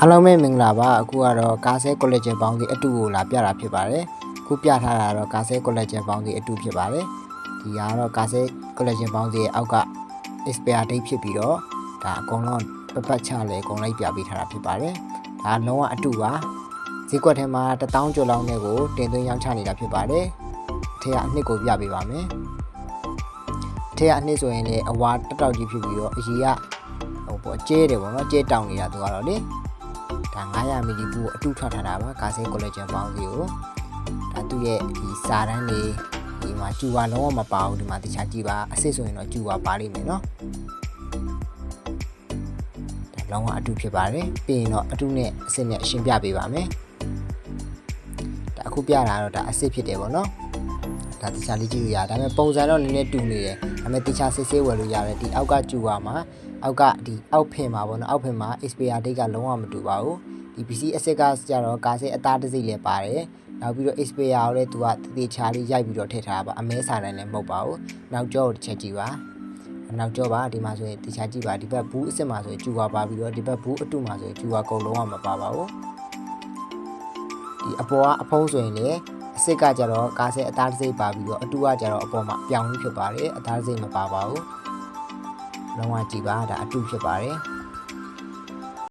အားလုံးပဲမင်္ဂလာပါအခုကတော့ကာဆဲကောလိပ်ကျပေါင်းစီအတူကိုလာပြတာဖြစ်ပါတယ်အခုပြထားတာတော့ကာဆဲကောလိပ်ကျပေါင်းစီအတူဖြစ်ပါတယ်ဒီကတော့ကာဆဲကောလိပ်ကျပေါင်းစီရဲ့အောက်က expire date ဖြစ်ပြီးတော့ဒါအကုန်လုံးပပတ်ချလဲအကုန်လိုက်ပြပေးထားတာဖြစ်ပါတယ်ဒါလုံးဝအတူပါဈေးကွက်ထဲမှာ1000ကျော်လောက်နဲ့ကိုတင်သွင်းရောင်းချနေတာဖြစ်ပါတယ်အထက်ကအနှစ်ကိုပြပေးပါမယ်အထက်ကအနှစ်ဆိုရင်လည်းအဝါတက်တောက်ကြီးဖြစ်ပြီးတော့အကြီးကဟိုပေါ့ကျဲတယ်ပေါ့နော်ကျဲတောင်နေတာသူကတော့လေ ဒါ900မီလီဘူးကိုအတူထွက်ထားတာပါကာဆေးကိုလက်ဂျန်ပေါင်းစီကိုဒါသူ့ရဲ့ဒီစာတန်းတွေဒီမှာကျူပါလုံးဝမပါဘူးဒီမှာတခြားကြည့်ပါအစ်စ်ဆိုရင်တော့ကျူပါပါလိမ့်မယ်နော်ဒါလုံးဝအတူဖြစ်ပါတယ်ပြီးရင်တော့အတူနဲ့အစ်စ်နဲ့ရှင်းပြပေးပါမယ်ဒါအခုပြတာတော့ဒါအစ်စ်ဖြစ်တယ်ပေါ့နော် ဒါတခြားလေးကြည့်လို့ရဒါပေမဲ့ပုံစံတော့နည်းနည်းတူနေတယ်ဒါပေမဲ့တခြားစစ်ဆေးဝယ်လို့ရတယ်ဒီအောက်ကကျူပါမှာအောက်ကဒီအောက်ဖင်မှာပေါ့နော်အောက်ဖင်မှာ expire date ကလုံးဝမတူပါဘူးဒီ PC အစ်စ်ကကြတော့ကားစဲအသားတစ်စိမ့်လည်းပါတယ်နောက်ပြီးတော့ Xperia ကိုလည်းသူကတတိချာလေးရိုက်ပြီးတော့ထည့်ထားတာပါအမဲစာတန်းလည်းမဟုတ်ပါဘူးနောက်ကျောကိုတစ်ချက်ကြည့်ပါနောက်ကျောပါဒီမှာဆိုရင်တခြားကြည့်ပါဒီဘက်ဘူးအစ်စ်မှာဆိုရင်ကျူပါပါပြီးတော့ဒီဘက်ဘူးအတုမှာဆိုရင်ကျူပါကုန်လုံးဝမပါပါဘူးဒီအပေါ်ကအဖုံးဆိုရင်လည်း အစ်စ်ကကြတော့ကားစဲအသားတစ်စိမ့်ပါပြီးတော့အတုကကြတော့အပေါ်မှာအပြောင်းကြီးဖြစ်ပါတယ်အသားတစ်စိမ့်မပါပါဘူးလုံးဝကြည့်ပါဒါအတုဖြစ်ပါတယ်